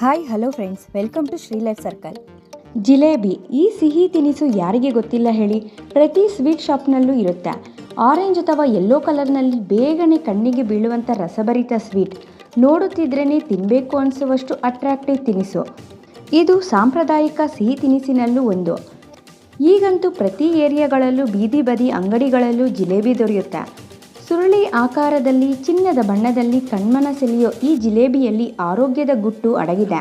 Hi hello friends welcome to Shri life circle jalebi, ಈ ಸಿಹಿ ತಿನಿಸು ಯಾರಿಗೆ ಗೊತ್ತಿಲ್ಲ ಹೇಳಿ? ಪ್ರತಿ ಸ್ವೀಟ್ ಶಾಪ್ನಲ್ಲೂ ಇರುತ್ತೆ. ಆರೆಂಜ್ ಅಥವಾ ಯೆಲ್ಲೋ ಕಲರ್ನಲ್ಲಿ ಬೇಗನೆ ಕಣ್ಣಿಗೆ ಬೀಳುವಂಥ ರಸಭರಿತ ಸ್ವೀಟ್. ನೋಡುತ್ತಿದ್ರೇ ತಿನ್ನಬೇಕು ಅನಿಸುವಷ್ಟು ಅಟ್ರಾಕ್ಟಿವ್ ತಿನಿಸು. ಇದು ಸಾಂಪ್ರದಾಯಿಕ ಸಿಹಿ ತಿನಿಸಿನಲ್ಲೂ ಒಂದು. ಈಗಂತೂ ಪ್ರತಿ ಏರಿಯಾಗಳಲ್ಲೂ ಬೀದಿ ಬದಿ ಅಂಗಡಿಗಳಲ್ಲೂ ಜಿಲೇಬಿ ದೊರೆಯುತ್ತೆ. ಸುರುಳಿ ಆಕಾರದಲ್ಲಿ, ಚಿನ್ನದ ಬಣ್ಣದಲ್ಲಿ ಕಣ್ಮನ ಸೆಳೆಯೋ ಈ ಜಿಲೇಬಿಯಲ್ಲಿ ಆರೋಗ್ಯದ ಗುಟ್ಟು ಅಡಗಿದೆ.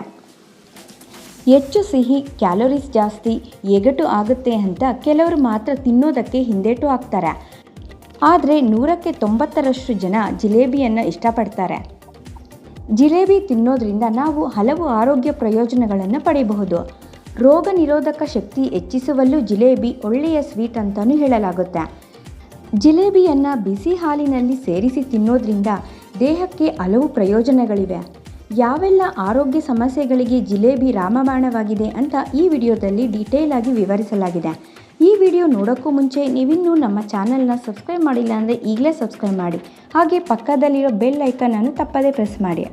ಹೆಚ್ಚು ಸಿಹಿ, ಕ್ಯಾಲೋರೀಸ್ ಜಾಸ್ತಿ ಎಗಟು ಆಗುತ್ತೆ ಅಂತ ಕೆಲವರು ಮಾತ್ರ ತಿನ್ನೋದಕ್ಕೆ ಹಿಂದೇಟು ಹಾಕ್ತಾರೆ. ಆದರೆ ನೂರಕ್ಕೆ ತೊಂಬತ್ತರಷ್ಟು ಜನ ಜಿಲೇಬಿಯನ್ನು ಇಷ್ಟಪಡ್ತಾರೆ. ಜಿಲೇಬಿ ತಿನ್ನೋದ್ರಿಂದ ನಾವು ಹಲವು ಆರೋಗ್ಯ ಪ್ರಯೋಜನಗಳನ್ನು ಪಡೆಯಬಹುದು ರೋಗ ನಿರೋಧಕ ಶಕ್ತಿ ಹೆಚ್ಚಿಸುವಲ್ಲೂ ಜಿಲೇಬಿ ಒಳ್ಳೆಯ ಸ್ವೀಟ್ ಅಂತಲೂ ಹೇಳಲಾಗುತ್ತೆ. ಜಿಲೇಬಿಯನ್ನು ಬಿಸಿ ಹಾಲಿನಲ್ಲಿ ಸೇರಿಸಿ ತಿನ್ನೋದ್ರಿಂದ ದೇಹಕ್ಕೆ ಹಲವು ಪ್ರಯೋಜನಗಳಿವೆ. ಯಾವೆಲ್ಲ ಆರೋಗ್ಯ ಸಮಸ್ಯೆಗಳಿಗೆ ಜಿಲೇಬಿ ರಾಮಬಾಣವಾಗಿದೆ ಅಂತ ಈ ವಿಡಿಯೋದಲ್ಲಿ ಡೀಟೇಲ್ ಆಗಿ ವಿವರಿಸಲಾಗಿದೆ. ಈ ವಿಡಿಯೋ ನೋಡೋಕ್ಕೂ ಮುಂಚೆ ನೀವಿನ್ನೂ ನಮ್ಮ ಚಾನಲ್ನ ಸಬ್ಸ್ಕ್ರೈಬ್ ಮಾಡಿಲ್ಲ ಅಂದರೆ ಈಗಲೇ ಸಬ್ಸ್ಕ್ರೈಬ್ ಮಾಡಿ. ಹಾಗೆ ಪಕ್ಕದಲ್ಲಿರೋ ಬೆಲ್ ಐಕನನ್ನು ತಪ್ಪದೇ ಪ್ರೆಸ್ ಮಾಡಿ.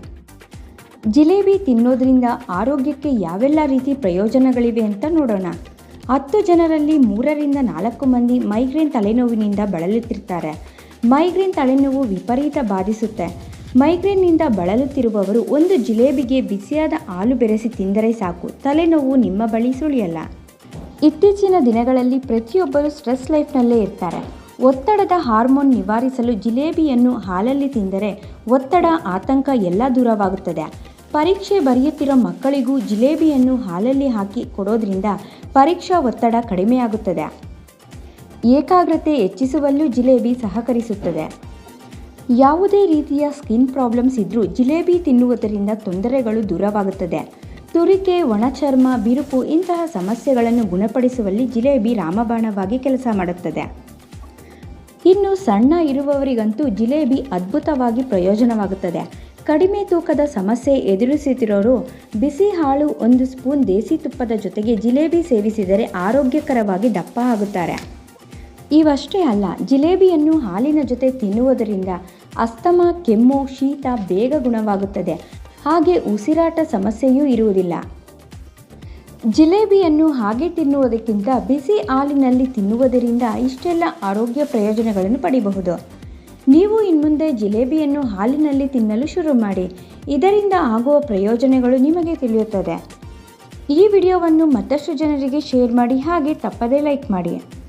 ಜಿಲೇಬಿ ತಿನ್ನೋದ್ರಿಂದ ಆರೋಗ್ಯಕ್ಕೆ ಯಾವೆಲ್ಲ ರೀತಿ ಪ್ರಯೋಜನಗಳಿವೆ ಅಂತ ನೋಡೋಣ. ಹತ್ತು ಜನರಲ್ಲಿ ಮೂರರಿಂದ ನಾಲ್ಕು ಮಂದಿ ಮೈಗ್ರೇನ್ ತಲೆನೋವಿನಿಂದ ಬಳಲುತ್ತಿರ್ತಾರೆ. ಮೈಗ್ರೇನ್ ತಲೆನೋವು ವಿಪರೀತ ಬಾಧಿಸುತ್ತೆ. ಮೈಗ್ರೇನ್ನಿಂದ ಬಳಲುತ್ತಿರುವವರು ಒಂದು ಜಿಲೇಬಿಗೆ ಬಿಸಿಯಾದ ಹಾಲು ಬೆರೆಸಿ ತಿಂದರೆ ಸಾಕು. ತಲೆನೋವು ನಿಮ್ಮ ಬಳಿ ಸುಳಿಯಲ್ಲ. ಇತ್ತೀಚಿನ ದಿನಗಳಲ್ಲಿ ಪ್ರತಿಯೊಬ್ಬರು ಸ್ಟ್ರೆಸ್ ಲೈಫ್ನಲ್ಲೇ ಇರ್ತಾರೆ. ಒತ್ತಡದ ಹಾರ್ಮೋನ್ ನಿವಾರಿಸಲು ಜಿಲೇಬಿಯನ್ನು ಹಾಲಲ್ಲಿ ತಿಂದರೆ ಒತ್ತಡ, ಆತಂಕ ಎಲ್ಲ ದೂರವಾಗುತ್ತದೆ. ಪರೀಕ್ಷೆ ಬರೆಯುತ್ತಿರೋ ಮಕ್ಕಳಿಗೂ ಜಿಲೇಬಿಯನ್ನು ಹಾಲಲ್ಲಿ ಹಾಕಿ ಕೊಡೋದ್ರಿಂದ ಪರೀಕ್ಷಾ ಒತ್ತಡ ಕಡಿಮೆಯಾಗುತ್ತದೆ. ಏಕಾಗ್ರತೆ ಹೆಚ್ಚಿಸುವಲ್ಲೂ ಜಿಲೇಬಿ ಸಹಕರಿಸುತ್ತದೆ. ಯಾವುದೇ ರೀತಿಯ ಸ್ಕಿನ್ ಪ್ರಾಬ್ಲಮ್ಸ್ ಇದ್ದರೂ ಜಿಲೇಬಿ ತಿನ್ನುವುದರಿಂದ ತೊಂದರೆಗಳು ದೂರವಾಗುತ್ತದೆ. ತುರಿಕೆ, ಒಣಚರ್ಮ, ಬಿರುಕು ಇಂತಹ ಸಮಸ್ಯೆಗಳನ್ನು ಗುಣಪಡಿಸುವಲ್ಲಿ ಜಿಲೇಬಿ ರಾಮಬಾಣವಾಗಿ ಕೆಲಸ ಮಾಡುತ್ತದೆ. ಇನ್ನು ಸಣ್ಣ ಇರುವವರಿಗಂತೂ ಜಿಲೇಬಿ ಅದ್ಭುತವಾಗಿ ಪ್ರಯೋಜನವಾಗುತ್ತದೆ. ಕಡಿಮೆ ತೂಕದ ಸಮಸ್ಯೆ ಎದುರಿಸುತ್ತಿರೋರು ಬಿಸಿ ಹಾಳು ಒಂದು ಸ್ಪೂನ್ ದೇಸಿ ತುಪ್ಪದ ಜೊತೆಗೆ ಜಿಲೇಬಿ ಸೇವಿಸಿದರೆ ಆರೋಗ್ಯಕರವಾಗಿ ದಪ್ಪ ಆಗುತ್ತಾರೆ. ಇವಷ್ಟೇ ಅಲ್ಲ, ಜಿಲೇಬಿಯನ್ನು ಹಾಲಿನ ಜೊತೆ ತಿನ್ನುವುದರಿಂದ ಅಸ್ತಮ, ಕೆಮ್ಮು, ಶೀತ ಬೇಗ ಗುಣವಾಗುತ್ತದೆ. ಹಾಗೆ ಉಸಿರಾಟ ಸಮಸ್ಯೆಯೂ ಇರುವುದಿಲ್ಲ. ಜಿಲೇಬಿಯನ್ನು ಹಾಗೆ ತಿನ್ನುವುದಕ್ಕಿಂತ ಬಿಸಿ ಹಾಲಿನಲ್ಲಿ ತಿನ್ನುವುದರಿಂದ ಇಷ್ಟೆಲ್ಲ ಆರೋಗ್ಯ ಪ್ರಯೋಜನಗಳನ್ನು ಪಡೆಯಬಹುದು ನೀವು ಇನ್ಮುಂದೆ ಜಿಲೇಬಿಯನ್ನು ಹಾಲಿನಲ್ಲಿ ತಿನ್ನಲು ಶುರು ಮಾಡಿ. ಇದರಿಂದ ಆಗುವ ಪ್ರಯೋಜನಗಳು ನಿಮಗೆ ತಿಳಿಯುತ್ತದೆ. ಈ ವಿಡಿಯೋವನ್ನು ಮತ್ತಷ್ಟು ಜನರಿಗೆ ಶೇರ್ ಮಾಡಿ ಹಾಗೆ ತಪ್ಪದೇ ಲೈಕ್ ಮಾಡಿ.